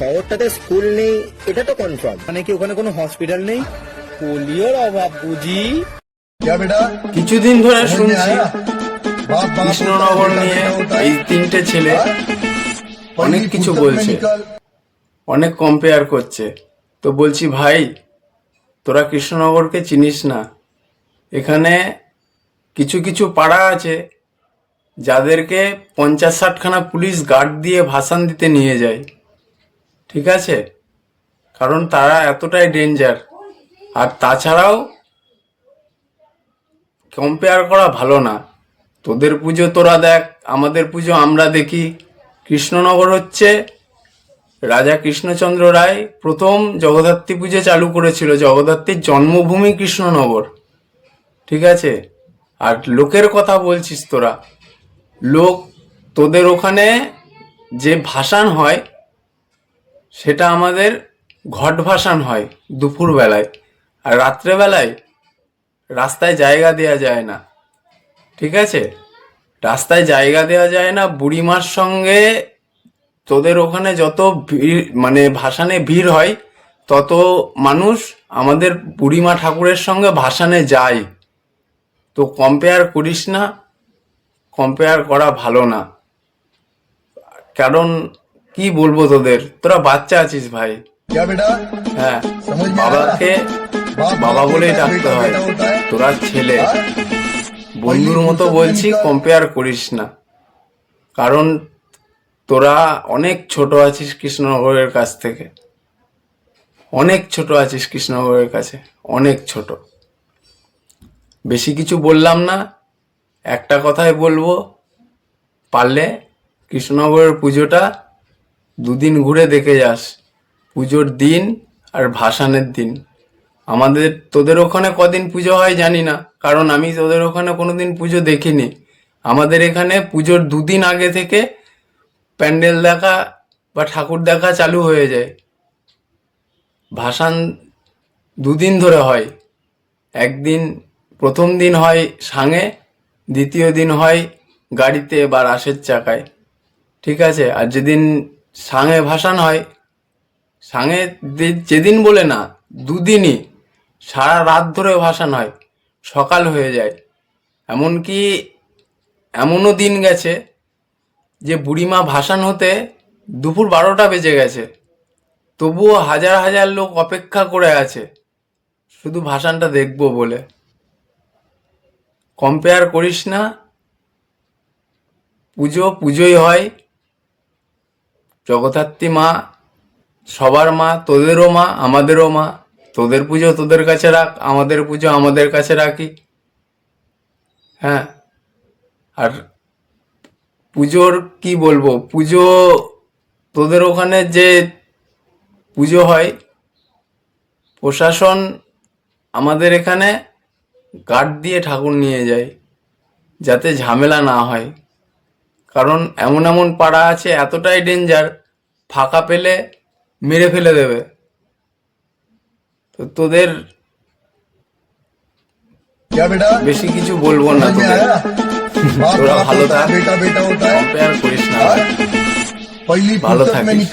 শহরটাতে school নেই এটা তো কনফার্ম মানে কি ওখানে কোনো হসপিটাল নেই? পোলিওর অভাব বুঝি? কিছুদিন ধরে শুনছি কৃষ্ণনগর নিয়ে এই তিনটে ছেলে অনেক কিছু বলছে। অনেক কম্পেয়ার করছে। তো বলছি ভাই তোরা কৃষ্ণনগরকে চিনিস না। এখানে কিছু কিছু পাড়া আছে যাদেরকে পঞ্চাশ ষাটখানা পুলিশ গার্ড দিয়ে ভাসান দিতে নিয়ে যায়। ঠিক আছে? কারণ তারা এতটাই ডেঞ্জার আর তাছাড়াও কম্পেয়ার করা ভালো না। তোদের পুজো তোরা দেখ, আমাদের পুজো আমরা দেখি। কৃষ্ণনগর হচ্ছে রাজা কৃষ্ণচন্দ্র রায় প্রথম জগদ্ধাত্রী পুজো চালু করেছিল। জগদ্ধাত্রীর জন্মভূমি কৃষ্ণনগর। ঠিক আছে? আর লোকের কথা বলছিস তোরা। লোক তোদের ওখানে যে ভাসান হয় সেটা আমাদের ঘট ভাসান হয় দুপুর বেলায় আর রাত্রেবেলায় রাস্তায় জায়গা দেওয়া যায় না। ঠিক আছে? রাস্তায় জায়গা দেওয়া যায় না, বুড়িমার সঙ্গে তোদের ওখানে যত ভিড় মানে ভাসানে ভিড় হয়, তত মানুষ আমাদের বুড়িমা ঠাকুরের সঙ্গে ভাসানে যায়। তো কম্পেয়ার করিস না কম্পেয়ার করা ভালো না। কারণ কি বলব তোদের? তোরা বাচ্চা আছিস ভাই। হ্যাঁ বাবাকে বাবা বলে ডাকতে হয়। তোরা ছেলে। বন্ধুর মতো বলছি কম্পেয়ার করিস না। কারণ তোরা অনেক ছোট আছিস কৃষ্ণনগরের কাছ থেকে। অনেক ছোট আছিস কৃষ্ণনগরের কাছে। অনেক ছোট। বেশি কিছু বললাম না। একটা কথাই বলব। পারলে কৃষ্ণনগরের পুজোটা দুদিন ঘুরে দেখে যাস, পুজোর দিন আর ভাসানের দিন। আমাদের তোদের ওখানে কদিন পুজো হয় জানি না, কারণ আমি তোদের ওখানে কোনোদিন পুজো দেখিনি। আমাদের এখানে পুজোর দুদিন আগে থেকে প্যান্ডেল দেখা বা ঠাকুর দেখা চালু হয়ে যায়। ভাসান দুদিন ধরে হয়। একদিন প্রথম দিন হয় সাঙে, দ্বিতীয় দিন হয় গাড়িতে বা রাসের চাকায়। ঠিক আছে? আর যেদিন সাঙে ভাসান হয় সাঙে যেদিন বলে না, দুদিনই সারা রাত ধরে ভাসান হয় সকাল হয়ে যায়। এমনকি এমনও দিন গেছে যে বুড়িমা ভাসান হতে দুপুর বারোটা বেজে গেছে। তবুও হাজার হাজার লোক অপেক্ষা করে আছে, শুধু ভাসানটা দেখব বলে। কম্পেয়ার করিস না, পুজো পুজোই হয় জগদ্ধাত্রী মা, সবার মা, তোদেরও মা, আমাদেরও মা। তোদের পুজো তোদের কাছে রাখ, আমাদের পুজো আমাদের কাছে রাখি। হ্যাঁ। আর পুজোর কি বলব? পুজো তোদের ওখানে যে পুজো হয়, প্রশাসন আমাদের এখানে গার্ড দিয়ে ঠাকুর নিয়ে যায়, যাতে ঝামেলা না হয়। কারণ এমন এমন পাড়া আছে এতটাই ডেঞ্জার ফাঁকা পেলে মেরে ফেলে দেবে। তো তোদের বেশি কিছু বলব না তোদের। তোরা ভালো থাক। কম্পেয়ার করিস না। ভালো থাকিস।